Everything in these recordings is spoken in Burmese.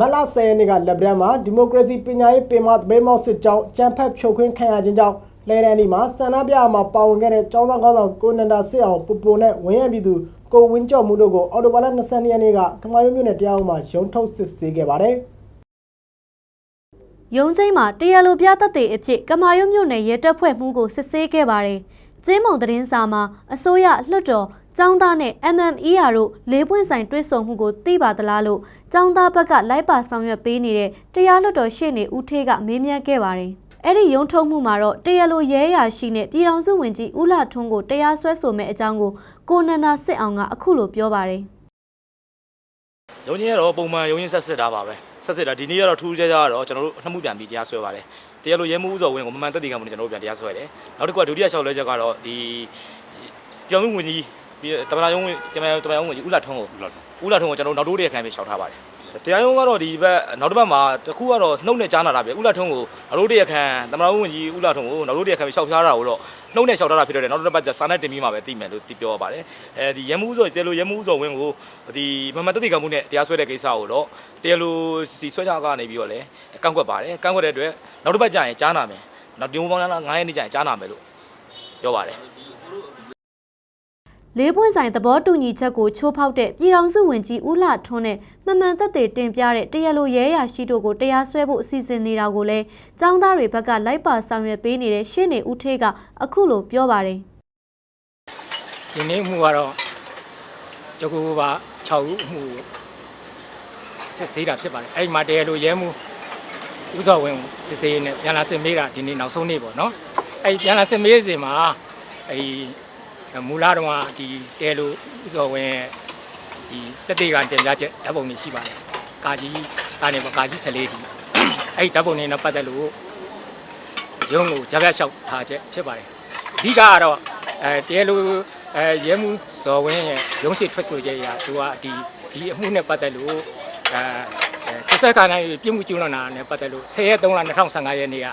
မတ်လ10ရက်နေ့ကလက်ဗရန်မှာဒီမိုကရေစီပညာရေးပင်မသဘေးမောက်စစ်ကြောင်းကြံဖက်ဖြိုခွင်းခံရခြင်းကြောင့်လဲရန်ဒီမှာဆန္ဒပြမှာပါဝင်ခဲ့တဲ့ចောင်းသားကောင်းဆောင်ကိုနန္ဒာစစ်အောင်ပူပူနဲ့ဝင်းရပြည်သူကိုဝင်းကျော်မှုတို့ကိုအော်တိုဘာလ22ရက်နေ့ကကမာယုမြို့နယ်တရားရုံးမှာရုံးထုတ်စစ်ဆေးခဲ့ပါတယ်။ရုံးချင်းမှာတရားလိုပြသက်သေအဖြစ်ကမာရွတ်မြို့နယ်ရဲတပ်ဖွဲ့မှုကိုစစ်ဆေးခဲ့ပါတယ်။ကျင်းမုံသတင်းစာမှာအစိုးရလွှတ်တော် ចောင်းသားနဲ့ MMER တို့လေးပွင့်ဆိုင်တွဲဆုံမှုကိုသိပါသလားလို့ចောင်းသားဘက်ကလိုက်ပါဆောင်ရွက်ပေးနေတဲ့တရားလွှတ်တော်ရှေ့နေဦးထေးကမေးမြန်းခဲ့ပါတယ်။အဲ့ဒီရုံးထုတ်မှုမှာတော့တရားလိုရဲရာရှိနဲ့ပြည်ထောင်စုဝန်ကြီးဦးလာထွန်းကိုတရားစွဲဆိုမဲ့အကြောင်းကိုကိုနန္ဒာစစ်အောင်ကအခုလိုပြောပါတယ်။ရုံးချင်းကတော့ပုံမှန်ရုံးချင်းဆက်စစ်တာပါပဲဆက်စစ်တာဒီနေ့ကတော့ထူးခြားခြားကတော့ကျွန်တော်တို့နှမှုပြန်ပြီးတရားစွဲပါတယ်တရားလိုရဲမှုဥစော်ဝင်းကိုမမှန်တက်တည်ကံမှုနဲ့ကျွန်တော်တို့ပြန်တရားစွဲတယ်နောက်တစ်ခုကဒုတိယလျှောက်လဲချက်ကတော့ဒီပြောင်းမှုဝင်ကြီး ပြီးတမနာရုံးဝင်တမနာတမနာရုံးဝင်ကြီးဦးလာထွန်းကိုဦးလာထွန်းကိုကျွန်တော်တို့နောက်တိုးတရခံပြီးလျှောက်ထားပါတယ်တရားရုံးကတော့ဒီဘက်နောက်တစ်ပတ်မှာတစ်ခုကတော့နှုတ်နဲ့ကြားနာတာပဲဦးလာထွန်းကိုနောက်တိုးတရခံတမနာရုံးဝင်ကြီးဦးလာထွန်းကိုနောက်တိုးတရခံပြီးလျှောက်ထားတာကိုတော့နှုတ်နဲ့လျှောက်ထားတာဖြစ်တဲ့နောက်တစ်ပတ်ကျစာနဲ့တင်ပြီးမှပဲသိမယ်လို့သိပြောပါတယ်အဲဒီရဲမှုဥစော်တရားလိုရဲမှုဥစော်ဝင်းကိုဒီမမှန်တက်တည်ကံမှုနဲ့တရားစွဲတဲ့ကိစ္စကိုတော့တရားလိုစီဆွဲချကနေပြီးတော့လည်းကန့်ကွက်ပါတယ်ကန့်ကွက်တဲ့အတွက်နောက်တစ်ပတ်ကျရင်ကြားနာမယ်နောက်ဒီမိုပေါင်းလား9ရက်နေ့ကျရင်ကြားနာမယ်လို့ပြောပါတယ် လေးပွင့်ဆိုင်သဘောတူညီချက်ကိုချိုးဖောက်တဲ့ပြည်ထောင်စုဝန်ကြီးဦးလှထွန်းနဲ့မမှန်သက်သေတင်ပြတဲ့တရားလိုရဲရာရှိတို့ကိုတရားစွဲဖို့အစီအစဉ်နေတာကိုလည်းចောင်းသားတွေဘက်ကလိုက်ပါဆောင်ရွက်ပေးနေတဲ့ရှင်းနေဦးထေးကအခုလိုပြောပါတယ်ဒီနေ့မှုကတော့ကျကူပါ6ဦးမှုစစ်ဆေးတာဖြစ်ပါတယ်အဲ့ဒီမှာတရားလိုရဲမှုဥစောဝင်းကိုစစ်ဆေးနေပြန်လာစစ်မေးတာဒီနေ့နောက်ဆုံးနေ့ပေါ့နော်အဲ့ဒီပြန်လာစစ်မေးစဉ်မှာအဲ့ဒီ မူလာတော့ကဒီတရားလိုဥစောဝင်းရဲ့ဒီတက်တေကတင်ပြချက်ဓာတ်ပုံတွေရှိပါတယ်ကာကြီးကနေပေါ့ကာကြီး14ဒီအဲ့ဒီဓာတ်ပုံတွေနဲ့ပတ်သက်လို့ရုံးကိုကြားပြလျှောက်ထားချက်ဖြစ်ပါတယ်အဓိကကတော့အဲတရားလိုအဲရဲမှုဇော်ဝင်းရဲ့ရုံးရှိထွက်ဆိုချက်အရသူကဒီဒီအမှုနဲ့ပတ်သက်လို့အဲဆက်ဆက်ခါနိုင်ပြည်မှုကျူးလွန်တာနဲ့ပတ်သက်လို့10ရက်3လ2015ရက်နေ့က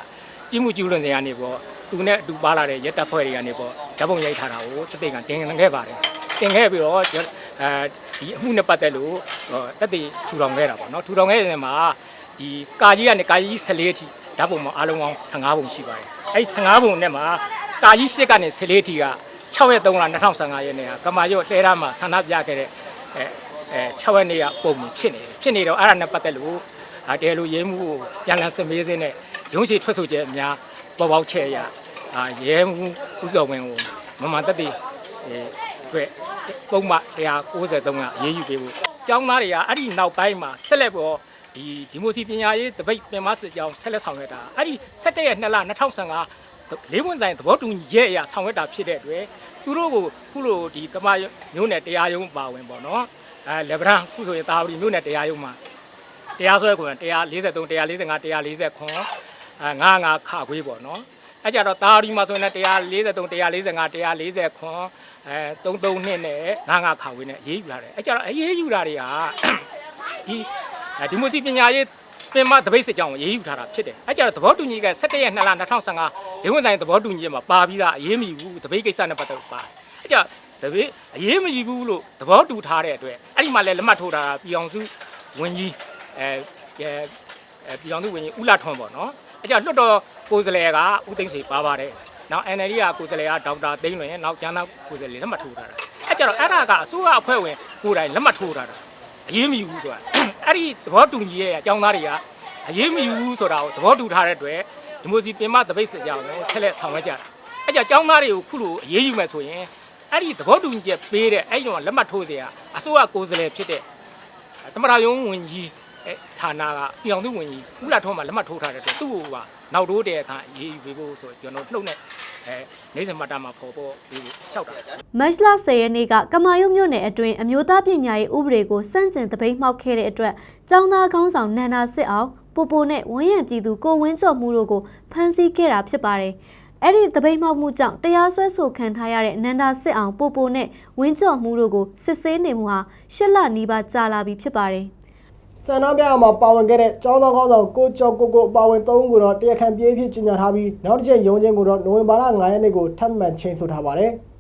ပြည်မှုကျူးလွန်နေရနေပေါ့ သူနဲ့အတူပါလာတဲ့ရဲတပ်ဖွဲ့တွေကနေပေါ့ဓာတ်ပုံရိုက်ထားတာကိုတသိကတင်ခဲ့ပါတယ်တင်ခဲ့ပြီးတော့အဲဒီအမှုနဲ့ပတ်သက်လို့တက်တည်ထူထောင်ခဲ့တာပေါ့နော်ထူထောင်ခဲ့တဲ့မှာဒီကာကြီးကနေကာကြီး14အထိဓာတ်ပုံမှာအားလုံးပေါင်း15ပုံရှိပါတယ်အဲဒီ15ပုံနဲ့မှာကာကြီး8ကနေ14အထိက6ရက်3လ2015ရက်နေ့ကကမာရွတ်လှဲရမှာဆန္ဒပြခဲ့တဲ့အဲအဲ6ရက်နေ့ကပုံမြင်ဖြစ်နေတယ်ဖြစ်နေတော့အဲ့ဒါနဲ့ပတ်သက်လို့အဲတဲလိုရေးမှုကိုပြန်လည်စမေးစင်းနဲ့ရုံးရှိထွက်ဆိုချက်အများပေါ်ပေါက်ချက်ရ အာရဲမှုဥစော်ဝင်ကိုမမတက်တည်အဲအတွက်ပုံမှန်193ကအရေးယူပေးဖို့ကျောင်းသားတွေကအဲ့ဒီနောက်ပိုင်းမှာဆက်လက်ပေါ်ဒီဒီမိုစီပညာရေးတပိတ်ပင်မစစ်ကြောင်းဆက်လက်ဆောင်ရွက်တာအဲ့ဒီ17ရက်2လ2015လေးဝန်ဆိုင်သဘောတူညီရဲ့အရာဆောင်ရွက်တာဖြစ်တဲ့အတွက်သူတို့ကိုခုလိုဒီကမမျိုးနဲ့တရားရုံးပါဝင်ပေါ့နော်အဲလေဗရန်ခုဆိုရင်တာဝတီမျိုးနဲ့တရားရုံးမှာတရားစွဲခွင့်143 145 140ခွန်အဲ95ခခွေးပေါ့နော် အဲကြတော့တာဝတီမှာဆိုရင်143 145 140ခွန်အဲ33နှစ်နဲ့95ခခွေးနဲ့အေးယူလာတယ်အဲကြတော့အေးယူလာတွေကဒီဒီမိုစီပညာရေးပင်မတပိတ်စစ်ကြောင်းကိုရေးယူထားတာဖြစ်တယ်။အဲကြတော့သဘောတူညီက17ရက်2လ2015ဒေဝန်ဆိုင်သဘောတူညီချက်မှာပါပြီးသားအရေးမယူဘူးတပိတ်ကိစ္စနဲ့ပတ်သက်လို့ပါတယ်။အဲကြတပိတ်အရေးမယူဘူးလို့သဘောတူထားတဲ့အတွက်အဲ့ဒီမှာလည်းလက်မှတ်ထိုးတာပြည်အောင်စုဝန်ကြီးအဲအဲပြည်အောင်စုဝန်ကြီးဦးလာထွန်းပေါ့နော်။အဲကြလွတ်တော် ကိုယ်စလဲကဦးသိန်းစေပါပါတယ်နောက် NLD ကကိုယ်စလဲကဒေါက်တာသိန်းလွင်နောက်ကျန်းသာကိုယ်စလဲလက်မှတ်ထိုးထားတာအဲ့ကြတော့အဲ့ဒါကအစိုးရအဖွဲ့ဝင်ကိုယ်တိုင်လက်မှတ်ထိုးထားတာအရေးမယူဘူးဆိုတာအဲ့ဒီသဘောတူညီရဲ့အကြောင်းသားတွေကအရေးမယူဘူးဆိုတာကိုသဘောတူထားတဲ့အတွက်ဒီမိုစီပင်မတပိတ်စကြောင်ကိုဆက်လက်ဆောင်ရွက်ကြတာအဲ့ကြအကြောင်းသားတွေကိုခုလိုအရေးယူမယ်ဆိုရင်အဲ့ဒီသဘောတူညီချက်ပေးတဲ့အဲ့ဒီတော့လက်မှတ်ထိုးစရာအစိုးရကိုယ်စလဲဖြစ်တဲ့သမရယုံဝင်ကြီးဌာနကပြည်အောင်စုဝင်ကြီးဦးလာထောင်းမှာလက်မှတ်ထိုးထားတဲ့အတွက်သူ့ကိုပါ နောက်တိုးတဲ့အခါအရေးယူပေးဖို့ဆိုကျွန်တော်နှုတ်နဲ့အဲနေစဉ်မှတ်တာမှာပေါ်ပေါ်ပြီးလျှောက်တာမတ်လ10ရက်နေ့ကကမာရွတ်မြို့နယ်အတွင်းအမျိုးသားပညာရေးဥပဒေကိုစန့်ကျင်တပိတ်မှောက်ခဲ့တဲ့အတွက်ចောင်းသားကောင်းဆောင်နန္ဒာစစ်အောင်ပိုပိုနဲ့ဝင်းရံပြည်သူကိုဝင်းကျော်မှုတို့ကိုဖမ်းဆီးခဲ့တာဖြစ်ပါတယ်။အဲ့ဒီတပိတ်မှောက်မှုကြောင့်တရားစွဲဆိုခံထားရတဲ့နန္ဒာစစ်အောင်ပိုပိုနဲ့ဝင်းကျော်မှုတို့ကိုစစ်ဆေးနေမှုဟာရှစ်လနီးပါးကြာလာပြီဖြစ်ပါတယ်။ ဆန္ဒပြမှာပါဝင်ခဲ့တဲ့ចောင်းသားကောင်းဆောင်ကိုကျော်ကိုကိုပါဝင်၃ဦးကိုတော့တရားခံပြေးဖြစ်ကြီးညာထားပြီးနောက်တစ်ချိန်ရုံးချင်းကိုတော့နိုဝင်ဘာလ9ရက်နေ့ကိုထပ်မံချိန်ဆထားပါတယ်။